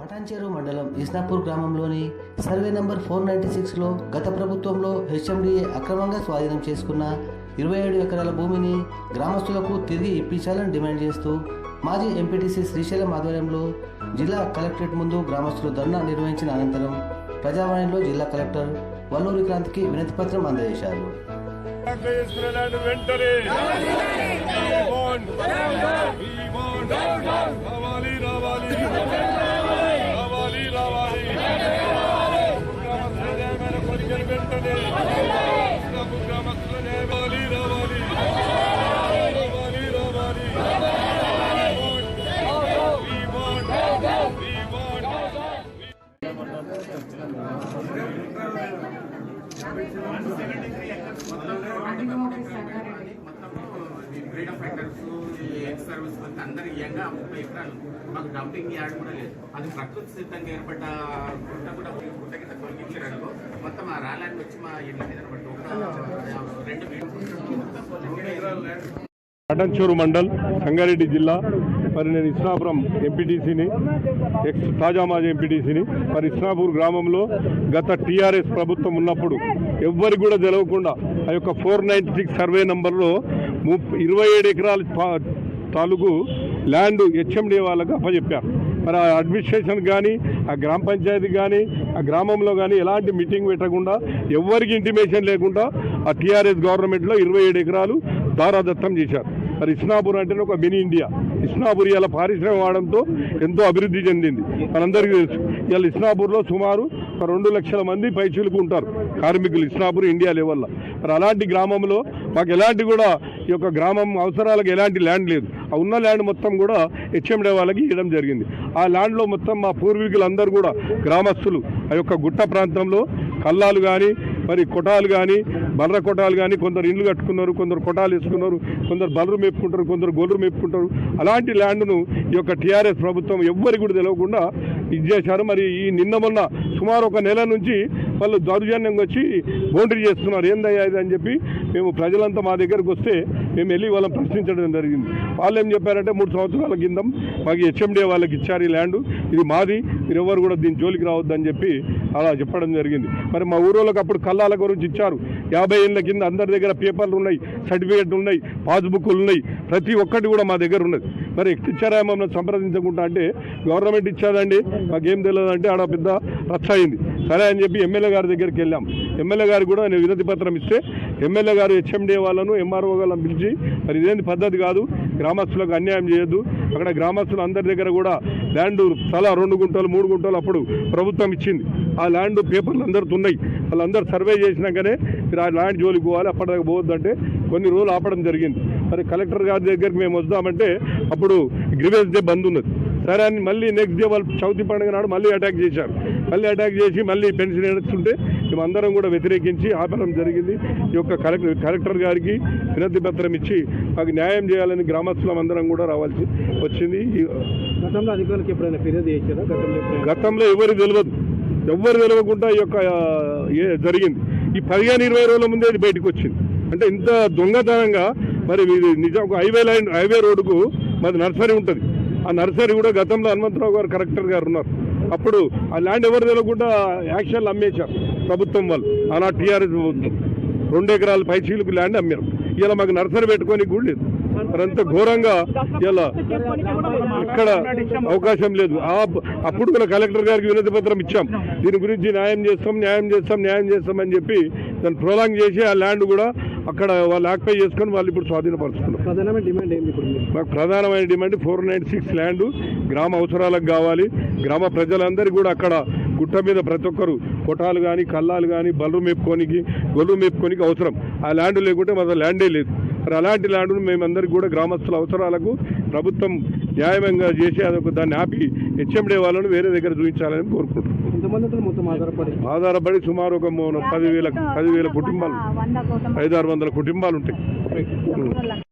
పటాన్చేరు మండలం ఇస్నాపూర్ గ్రామంలోని survey number four ninety సిక్స్లో గత ప్రభుత్వంలో హెచ్ఎండిఏ అక్రమంగా స్వాధీనం చేసుకున్న ఇరవై ఏడు ఎకరాల భూమిని గ్రామస్తులకు తిరిగి ఇప్పించాలని డిమాండ్ చేస్తూ మాజీ ఎంపీటీసీ శ్రీశైలం ఆధ్వర్యంలో జిల్లా కలెక్టరేట్ ముందు గ్రామస్తులు ధర్నా నిర్వహించిన అనంతరం ప్రజావాణిలో జిల్లా కలెక్టర్ వల్లూరి క్రాంతికి వినతిపత్రం అందజేశారు. వెంటనే! ఫ్రీడమ్ ఫైటర్స్ ఈ ఎక్స్ సర్వీస్ మంది అందరు ఇయ్యంగా ముప్పై ఎకరాలు మాకు డంపింగ్ యార్డ్ కూడా లేదు అది ప్రకృతి సిద్ధంగా ఏర్పడ్డ గుట్ట కూడా గుట్ట కింద తొలగించారు అనుకో మొత్తం ఆ రాళ్ళని వచ్చి మా ఇళ్ళ మీద పట్టి ఒక రెండు మీటర్లు అటంచూరు మండల్ సంగారెడ్డి జిల్లా మరి నేను ఇస్నాపురం ఎంపీటీసీని ఎక్స్ తాజా మాజీ ఎంపీటీసీని మరి ఇస్నాపూర్ గ్రామంలో గత టీఆర్ఎస్ ప్రభుత్వం ఉన్నప్పుడు ఎవ్వరికి కూడా తెలవకుండా ఆ యొక్క ఫోర్ నైంటీ సిక్స్ సర్వే నంబర్లో ముప్పై ఇరవై ఏడు ఎకరాల పా- తాలూకు ల్యాండ్ హెచ్ఎండి వాళ్ళకు అప్పచెప్పారు మరి ఆ అడ్మినిస్ట్రేషన్ కానీ ఆ గ్రామ పంచాయతీ కానీ ఆ గ్రామంలో కానీ ఎలాంటి మీటింగ్ పెట్టకుండా ఎవ్వరికి ఇంటిమేషన్ లేకుండా ఆ టీఆర్ఎస్ గవర్నమెంట్లో ఇరవై ఏడు ఎకరాలు దారాదత్తం చేశారు. మరి ఇస్నాపూర్ అంటేనే ఒక మినీ ఇండియా. ఇస్నాపూర్ ఇలా పారిశ్రామిక వాడంతో ఎంతో అభివృద్ధి చెందింది. మనందరికీ తెలుసు. ఇవాళ ఇస్నాపూర్లో సుమారు రెండు లక్షల మంది పైచులకు ఉంటారు. కార్మికులు ఇస్నాపూర్ ఇండియా లెవెల్లో. మరి అలాంటి గ్రామంలో మాకు ఎలాంటి కూడా ఈ యొక్క గ్రామం అవసరాలకు ఎలాంటి ల్యాండ్ లేదు. ఆ ఉన్న ల్యాండ్ మొత్తం కూడా హెచ్ఎండే వాళ్ళకి ఇవ్వడం జరిగింది. ఆ ల్యాండ్లో మొత్తం మా పూర్వీకులందరూ కూడా గ్రామస్తులు. ఆ యొక్క గుట్ట ప్రాంతంలో కల్లాలు కానీ మరి కొటాలు కానీ బలర కొటాలు కానీ కొందరు ఇండ్లు కట్టుకున్నారు కొందరు కొటాలు వేసుకున్నారు కొందరు బలరు మేపుకుంటారు కొందరు గొర్రెలు మేపుకుంటారు. అలాంటి ల్యాండ్ను ఈ యొక్క టీఆర్ఎస్ ప్రభుత్వం ఎవ్వరికి కూడా తెలియకుండా ఇది చేశారు. మరి ఈ నిన్న మొన్న సుమారు ఒక నెల నుంచి వాళ్ళు దౌర్జన్యంగా వచ్చి బౌండరీ చేస్తున్నారు. ఏందయ్యా ఇది అని చెప్పి మేము ప్రజలంతా మా దగ్గరకు వస్తే మేము వెళ్ళి వాళ్ళని ప్రశ్నించడం జరిగింది. వాళ్ళు ఏం చెప్పారంటే మూడు సంవత్సరాల కింద మాకు హెచ్ఎండే వాళ్ళకి ఇచ్చారు ఈ ల్యాండ్. ఇది మాది. మీరు ఎవరు కూడా దీని జోలికి రావద్దని చెప్పి అలా చెప్పడం జరిగింది. మరి మా ఊరోళ్ళకి అప్పుడు కల్లాల గురించి ఇచ్చారు. యాభై ఏళ్ళ కింద అందరి దగ్గర పేపర్లు ఉన్నాయి సర్టిఫికేట్లు ఉన్నాయి పాస్బుక్లు ఉన్నాయి. ప్రతి ఒక్కటి కూడా మా దగ్గర ఉన్నది. మరి ఇచ్చారా మమ్మల్ని సంప్రదించకుండా అంటే గవర్నమెంట్ ఇచ్చాదండి. మాకేం తెలియదు అంటే ఆడ పెద్ద రచ్చ అయింది. సరే అని చెప్పి ఎమ్మెల్యే గారి దగ్గరికి వెళ్ళాం. ఎమ్మెల్యే గారు కూడా నేను వినతి పత్రం ఇస్తే ఎమ్మెల్యే గారు హెచ్ఎండి వాళ్ళను ఎంఆర్ఓ వాళ్ళని పిలిచి మరి ఇదేంటి పద్ధతి కాదు? గ్రామస్తులకు అన్యాయం చేయొద్దు. అక్కడ గ్రామస్తులు అందరి దగ్గర కూడా ల్యాండ్ చాలా రెండు గుంటలు మూడు గుంటలు అప్పుడు ప్రభుత్వం ఇచ్చింది. ఆ ల్యాండ్ పేపర్లు అందరితో ఉన్నాయి. వాళ్ళందరూ సర్వే చేసినాకనే మీరు ఆ ల్యాండ్ జోలికి పోవాలి అప్పటిదాకా పోవద్దంటే కొన్ని రోజులు ఆపడం జరిగింది. మరి కలెక్టర్ గారి దగ్గరికి మేము వద్దామంటే అప్పుడు గ్రివెన్స్ డే బంద్ ఉన్నది. సరే అని మళ్ళీ నెక్స్ట్ డే వాళ్ళు చవితి పండుగ నాడు మళ్ళీ అటాక్ చేశారు. మళ్ళీ అటాక్ చేసి మళ్ళీ పెన్షన్ ఎడుతుంటే మేమందరం కూడా వ్యతిరేకించి ఆపడం జరిగింది. ఈ యొక్క కలెక్టర్ కలెక్టర్ గారికి వినతి పత్రం ఇచ్చి మాకు న్యాయం చేయాలని గ్రామస్తులం అందరం కూడా రావాల్సి వచ్చింది. గతంలో అధికారులకు ఎప్పుడైనా ఫిర్యాదు చేశారా? గతంలో గతంలో ఎవరు తెలియదు ఎవ్వరు తెలియకుండా ఈ యొక్క జరిగింది. ఈ పదిహేను ఇరవై రోజుల ముందే ఇది బయటకు వచ్చింది. అంటే ఇంత దొంగతనంగా మరి నిజం ఒక హైవే లైన్ హైవే రోడ్డుకు మరి నర్సరీ ఉంటుంది. ఆ నర్సరీ కూడా గతంలో హనుమంతరావు గారు కలెక్టర్ గారు ఉన్నారు. అప్పుడు ఆ ల్యాండ్ ఎవరు తెలియకుండా యాక్షన్లు అమ్మేశారు ప్రభుత్వం వాళ్ళు. అలా టీఆర్ఎస్ ప్రభుత్వం. రెండు ఎకరాల పైచీలకు ల్యాండ్ అమ్మారు. ఇలా మాకు నర్సరీ పెట్టుకొని కూడా లేదు. అంత ఘోరంగా ఇలా ఇక్కడ అవకాశం లేదు. ఆ అప్పుడు కూడా కలెక్టర్ గారికి వినతి పత్రం ఇచ్చాం. దీని గురించి న్యాయం చేస్తాం న్యాయం చేస్తాం న్యాయం చేస్తాం అని చెప్పి దాన్ని ప్రొలాంగ్ చేసి ఆ ల్యాండ్ కూడా అక్కడ వాళ్ళు ఆక్యుపై చేసుకొని వాళ్ళు ఇప్పుడు స్వాధీనపరుచుకున్నారు. ప్రధానమైన డిమాండ్ ఇప్పుడు? మాకు ప్రధానమైన demand four nine six land గ్రామ అవసరాలకు కావాలి. గ్రామ ప్రజలందరికీ కూడా అక్కడ గుట్ట మీద ప్రతి ఒక్కరు కొటాలు కానీ కల్లాలు కానీ బల్లు మేపుకోనికి గొల్లు మేపుకోనికి అవసరం. ఆ ల్యాండ్ లేకుంటే మన ల్యాండే లేదు. మరి అలాంటి ల్యాండ్ను మేమందరికీ కూడా గ్రామస్తుల అవసరాలకు ప్రభుత్వం న్యాయంగా చేసి అదొక దాన్ని ఆపి హెచ్ఎండే వాళ్ళను వేరే దగ్గర చూపించాలని కోరుకుంటున్నాం. ఎంతమంది ఉంటారు మొత్తం ఆధారపడి? ఆధారపడి సుమారు ఒక మూడు- పదివేల పదివేల కుటుంబాలు. ఐదారు వందల కుటుంబాలు ఉంటాయి.